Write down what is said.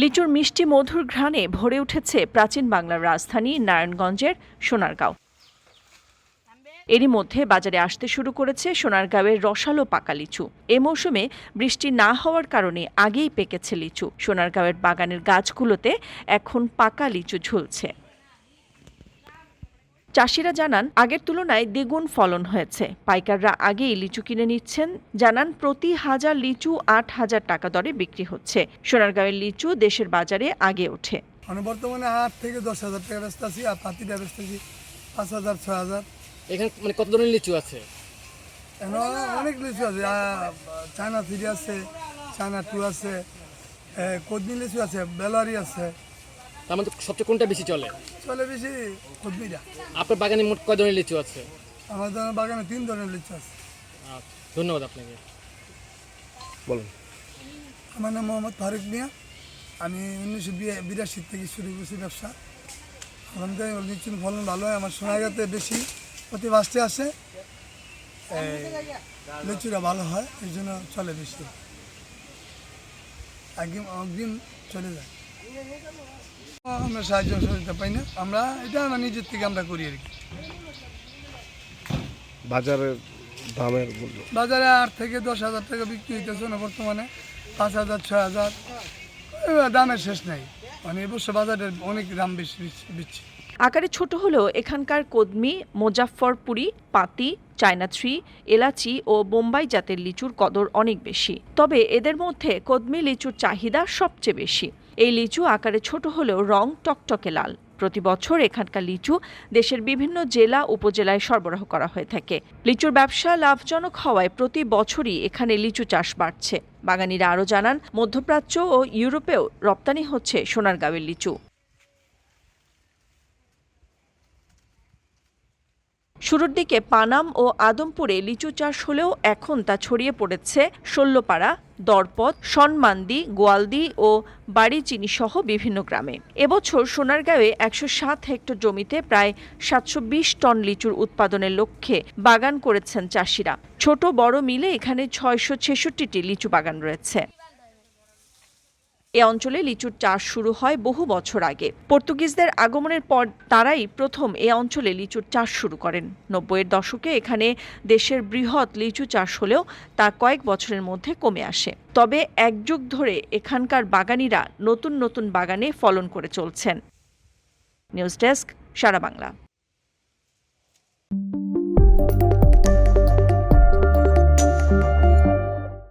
লিচুর মিষ্টি মধুর ঘ্রাণে ভরে উঠেছে প্রাচীন বাংলার রাজধানী নারায়ণগঞ্জের সোনারগাঁও। এরই মধ্যে বাজারে আসতে শুরু করেছে সোনারগাঁওয়ের রসালো পাকা লিচু। এ মৌসুমে বৃষ্টি না হওয়ার কারণে আগেই পেকেছে লিচু। সোনারগাঁওয়ের বাগানের গাছগুলোতে এখন পাকা লিচু ঝুলছে। চাষিরা জানান আগের তুলনায় দ্বিগুণ ফলন হয়েছে। পাইকাররা আগেই লিচু কিনে নিচ্ছেন। জানান প্রতি হাজার লিচু আট হাজার টাকা দরে বিক্রি হচ্ছে। সোনারগাঁওয়ের লিচু দেশের বাজারে আগে ওঠে। মানে বর্তমানে আট থেকে দশ হাজার টাকা ব্যস্ত আছি আর পাতিটা ব্যস্ত আছি পাঁচ হাজার ছয় হাজার। এখানে মানে কত ধরনের লিচু আছে? এখন অনেক লিচু আছে। চায়না থ্রি আছে চায়না টু আছে এ, কদমি লিচু আছে বেলারি আছে। তার মধ্যে সবচেয়ে কোনটা বেশি চলে? চলে বেশি কদমিটা আপনার বাগানে মোট কয় ধরনের লিচু আছে? আমাদের বাগানে তিন ধরনের লিচু আছে। আচ্ছা, ধন্যবাদ আপনাকে। বলুন। আমার নাম মোহাম্মদ ফারুক মিয়া। আমি উনিশশো বিরাশি থেকে শুরু করছি ব্যবসা। আলহামদুলিল্লাহ লিচুর ফলন ভালো হয় আমার সোনাগাতে বেশি প্রতি বাসতে আসে লিচুটা ভালো হয় এই জন্য চলে বেশি। অগ্রিম অগ্রিম চলে যায়। আমরা সাহায্য সহযোগিতা পাই না। আমরা এটা আমরা নিজের থেকে আমরা করি আর কি। বাজারের দামের মূল্য। বাজারে আট থেকে দশ হাজার টাকা বিক্রি হইতেছে না বর্তমানে। পাঁচ হাজার ছয় হাজার। দামের শেষ নাই। মানে এবছর বাজারের অনেক দাম বেশি বেশি আকারে ছোট হলেও এখানকার কদমি মোজাফফরপুরি পাতি চায়না থ্রি, এলাচি ও বোম্বাই জাতের লিচুর কদর অনেক বেশি। তবে এদের মধ্যে কদমি লিচুর চাহিদা সবচেয়ে বেশি। এই লিচু আকারে ছোট হলেও রং টকটকে লাল। প্রতি বছর এখানকার লিচু দেশের বিভিন্ন জেলা, উপজেলায় সরবরাহ করা হয়ে থাকে। লিচুর ব্যবসা লাভজনক হওয়ায় প্রতি বছরই এখানে লিচু চাষ বাড়ছে। বাগানীরা আরও জানান, মধ্যপ্রাচ্য ও ইউরোপেও রপ্তানি হচ্ছে সোনারগাঁওয়ের লিচু। শুরুর দিকে পানাম ও আদমপুরে লিচু চাষ হলেও এখন তা ছড়িয়ে পড়েছে ষোল্লপাড়া দরপদ, সনমান্দি, গোয়ালদি ও বাড়িচিনি সহ বিভিন্ন গ্রামে। এবছর সোনারগাঁওয়ে একশো সাত হেক্টর জমিতে প্রায় সাতশো বিশ টন লিচুর উৎপাদনের লক্ষ্যে বাগান করেছেন চাষিরা। ছোট বড় মিলে এখানে ছয়শো ছেষট্টিটি লিচু বাগান রয়েছে। এ অঞ্চলে লিচুর চাষ শুরু হয় বহু বছর আগে। পর্তুগিজদের আগমনের পর তারাই প্রথম এ অঞ্চলে লিচুর চাষ শুরু করেন। নব্বইয়ের দশকে এখানে দেশের বৃহৎ লিচু চাষ হলেও তা কয়েক বছরের মধ্যে কমে আসে। তবে এক যুগ ধরে এখানকার বাগানিরা নতুন নতুন বাগানে ফলন করে চলছেন। News desk, Sara Bangla.